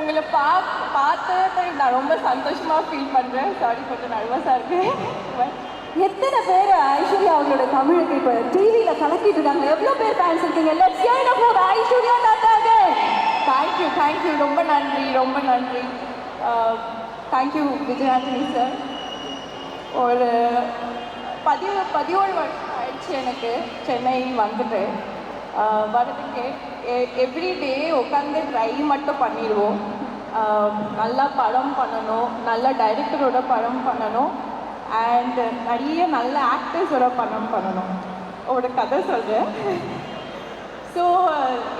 உங்களை பா பார்த்ததை நான் ரொம்ப சந்தோஷமாக ஃபீல் பண்ணுறேன் சாரி கொஞ்சம் நர்வஸாக இருக்கு. பட் எத்தனை பேர் ஐஸ்வர்யா அவங்களோட தமிழுக்கு இப்போ டிவியில் கலக்கிட்டு இருக்காங்க. எவ்வளோ பேர் ஃபேன்ஸ் இருக்கீங்க? Let's join up for Aishwarya நட்டாக thank you thank you ரொம்ப நன்றி ரொம்ப நன்றி. தேங்க்யூ விஜயாண்டனி சார் ஒரு பதிவு பதினோரு வருஷம் ஆயிடுச்சு எனக்கு. சென்னை வந்துட்டு. வரதுக்கு எவ்ரி டே உட்காந்து ட்ரை மட்டும் பண்ணிடுவோம். நல்லா படம் பண்ணணும் நல்ல டைரக்டரோட படம் பண்ணணும் அண்ட் நிறைய நல்ல ஆக்டர்ஸோட படம் பண்ணணும். ஒரு கதை சொல்கிறேன் ஸோ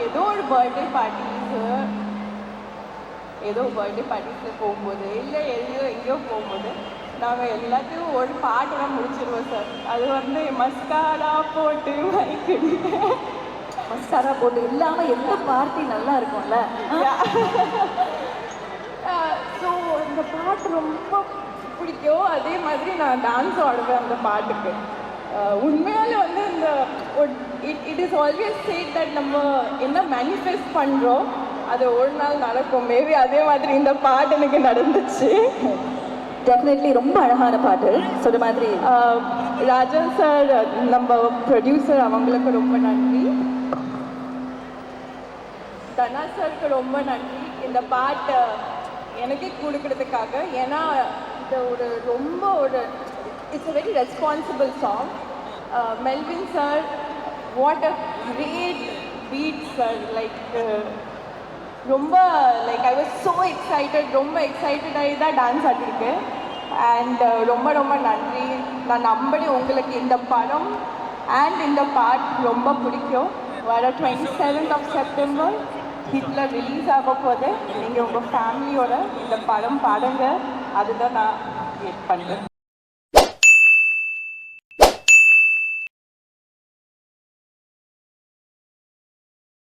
ஏதோ ஒரு பர்த்டே பார்ட்டிஸு ஏதோ பர்த்டே பார்ட்டிஸில் போகும்போது இல்லை எங்கேயோ எங்கேயோ போகும்போது நாங்கள் எல்லாத்தையும் ஒரு பாட்டோட முடிச்சிருவோம் சார் அது வந்து மஸ்காரா போட்டு மஸ்காரா போட்டு இல்லாம எந்த பார்ட்டி நல்லா இருக்கும்ல? ஸோ இந்த பாட்டு ரொம்ப பிடிக்கும். அதே மாதிரி நான் டான்ஸ் ஆடுவேன் அந்த பாட்டுக்கு. அஹ் உண்மையாலே வந்து இந்த it it is always said that நம்ம என்ன மேனிஃபெஸ்ட் பண்ணுறோம் அது ஒரு நாள் நடக்கும். மேபி அதே மாதிரி இந்த பாட்டு எனக்கு நடந்துச்சு. டெஃபினெட்லி ரொம்ப அழகான பாட்டு. சொன்ன மாதிரி அஹ் ராஜன் சார் நம்ம ப்ரொடியூசர் அவங்களுக்கு ரொம்ப நன்றி. தனா சாருக்கு ரொம்ப நன்றி. இந்த பாட்டை எனக்கே கொடுக்கறதுக்காக. ஏன்னா இந்த ஒரு ரொம்ப ஒரு it's a very responsible song Melvin sir what a great beat sir like ரொம்ப like I was so excited ரொம்ப எக்ஸைட்டட் ஆகி தான் டான்ஸ் ஆடிருக்கேன் அண்ட் ரொம்ப ரொம்ப நன்றி. நான் நம்படி உங்களுக்கு இந்த படம் அண்ட் இந்த பாட் ரொம்ப பிடிக்கும். வர டுவெண்ட்டி செவன்த் ஆஃப் செப்டம்பர் ஹிட்டில் ரிலீஸ் ஆக போது நீங்கள் உங்கள் ஃபேமிலியோட இந்த படம் பாடுங்க அதுதான் நான் வெயிட் பண்ணுறேன்